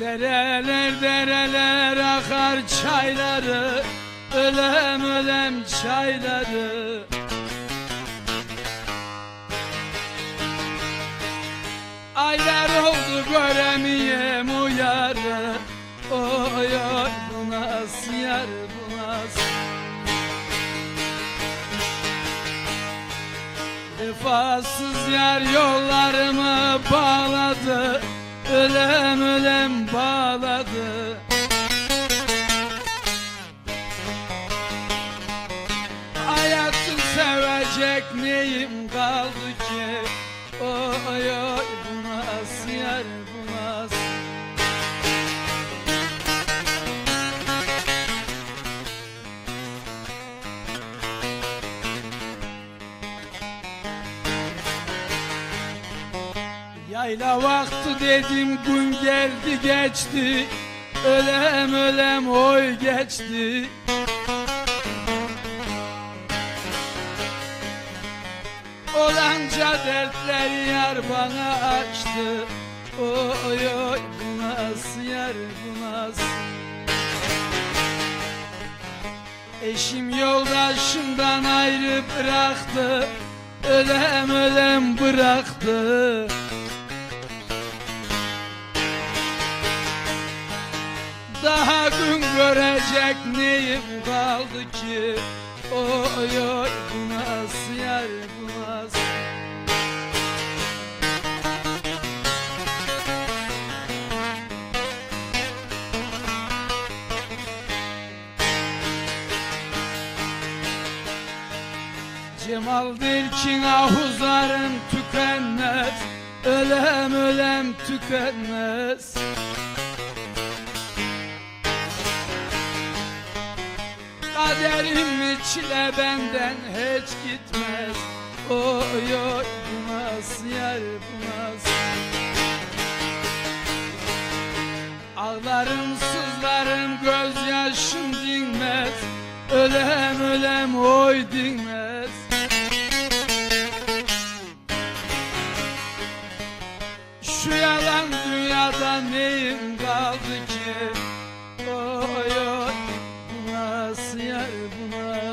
Dereler dereler akar çayları Ölem ölem çayları. Aylar oldu göremeyem uyarı Oy oy bu nasıl yar bu nasıl Vefasız yar yollarımı bağladı Ölem ölem bağladı. Hayatı sevecek neyim kaldı ki? Oy oy bu nasıl yar bu nasıl Yayla vakti dedim gün geldi geçti. Ölem ölem oy geçti. Olanca dertleri yar bana açtı. Oy oy bu nasıl yar bu nasıl? Eşim yoldaşımdan ayrı bıraktı. Ölem ölem bıraktı görecek neyim kaldı ki? Oy oy bu nasıl yar bu nasıl? Cemal Dilkin ahuzarım tükenmez. Ölem ölem tükenmez Kaderim çile benden hiç gitmez. Oy oy bu nasıl yar bu nasıl Ağlarım sızlarım gözyaşım dinmez. Ölem ölem oy dinmez. Şu yalan dünyada neyim yar buna